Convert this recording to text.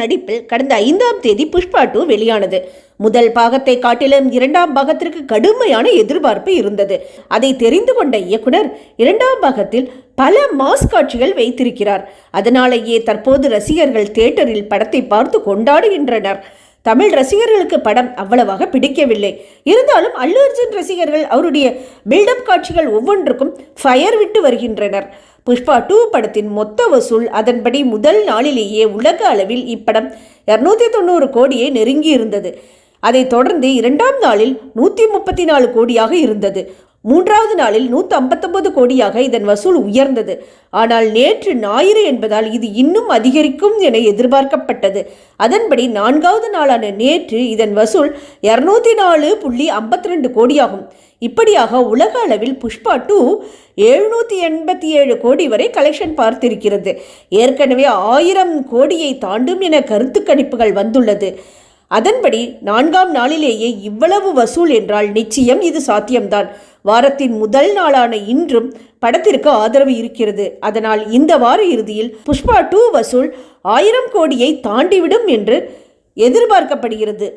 நடிப்பில் கடந்த ஐந்தாம் தேதி புஷ்பா டூ வெளியானது. முதல் பாகத்தை காட்டிலும் இரண்டாம் பாகத்திற்கு கடுமையான எதிர்பார்ப்பு இருந்தது. அதை தெரிந்து கொண்ட இயக்குனர் இரண்டாம் பாகத்தில் பல மாஸ் காட்சிகள் வைத்திருக்கிறார். அதனாலேயே தற்போது ரசிகர்கள் தியேட்டரில் படத்தை பார்த்து கொண்டாடுகின்றனர். தமிழ் ரசிகர்களுக்கு படம் அவ்வளவாக பிடிக்கவில்லை. இருந்தாலும் அல்லு அர்ஜுன் ரசிகர்கள் அவருடைய பில்டப் காட்சிகள் ஒவ்வொன்றுக்கும் ஃபயர் விட்டு வருகின்றனர். புஷ்பா டூ படத்தின் மொத்த வசூல் அதன்படி முதல் நாளிலேயே உலக அளவில் இப்படம் இரநூத்தி தொண்ணூறு கோடியை நெருங்கி இருந்தது அதைத் தொடர்ந்து இரண்டாம் நாளில் நூற்றி முப்பத்தி நாலு கோடியாக இருந்தது. மூன்றாவது நாளில் நூற்றி ஐம்பத்தொன்பது கோடியாக இதன் வசூல் உயர்ந்தது. ஆனால் நேற்று ஞாயிறு என்பதால் இது இன்னும் அதிகரிக்கும் என எதிர்பார்க்கப்பட்டது. அதன்படி நான்காவது நாளான நேற்று இதன் வசூல் இரநூத்தி நாலு புள்ளி ஐம்பத்தி ரெண்டு கோடியாகும். இப்படியாக உலக அளவில் புஷ்பா டூ எழுநூற்றி எண்பத்தி ஏழு கோடி வரை கலெக்ஷன் பார்த்திருக்கிறது. ஏற்கனவே ஆயிரம் கோடியை தாண்டும் என கருத்து கணிப்புகள் வந்துள்ளது. அதன்படி நான்காம் நாளிலேயே இவ்வளவு வசூல் என்றால் நிச்சயம் இது சாத்தியம்தான். வாரத்தின் முதல் நாளான இன்றும் படத்திற்கு ஆதரவு இருக்கிறது. அதனால் இந்த வார இறுதியில் புஷ்பா டூ வசூல் ஆயிரம் கோடியை தாண்டிவிடும் என்று எதிர்பார்க்கப்படுகிறது.